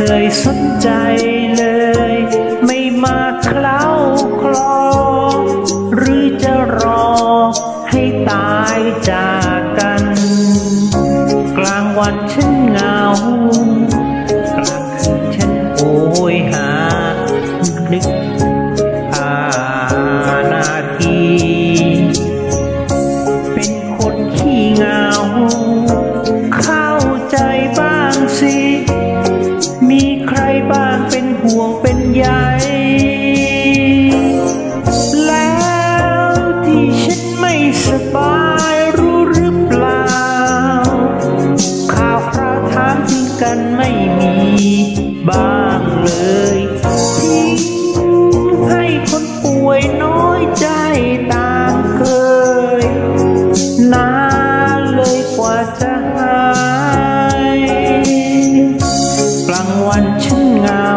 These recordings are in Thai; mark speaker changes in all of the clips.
Speaker 1: คยสนใจเลย ไม่มาเคล้าคลอ หรือจะรอให้ตายจากกัน กลางวันฉันเหงา กันไม่มีบ้างเลยทิ้งให้คนป่วยน้อยใจตามเคยนานเลยกว่าจะหายกลางวันฉันเหงา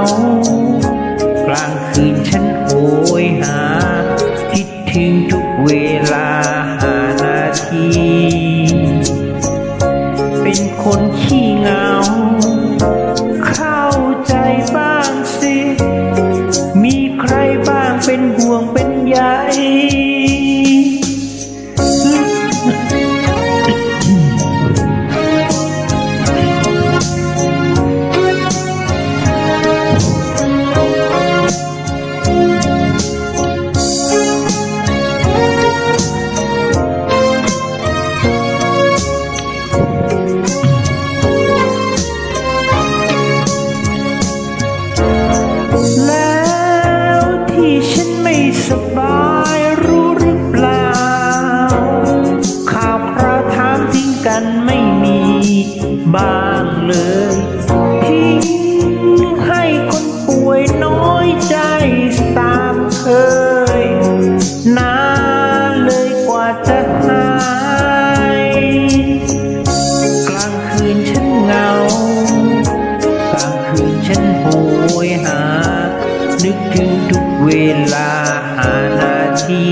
Speaker 1: กลางคืนฉันโหยหา คิดถึงทุกเวลาหานาที เป็นคนขี้เหงา นึกถึงทุกเวลาหานาที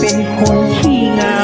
Speaker 1: เป็นคนที่งา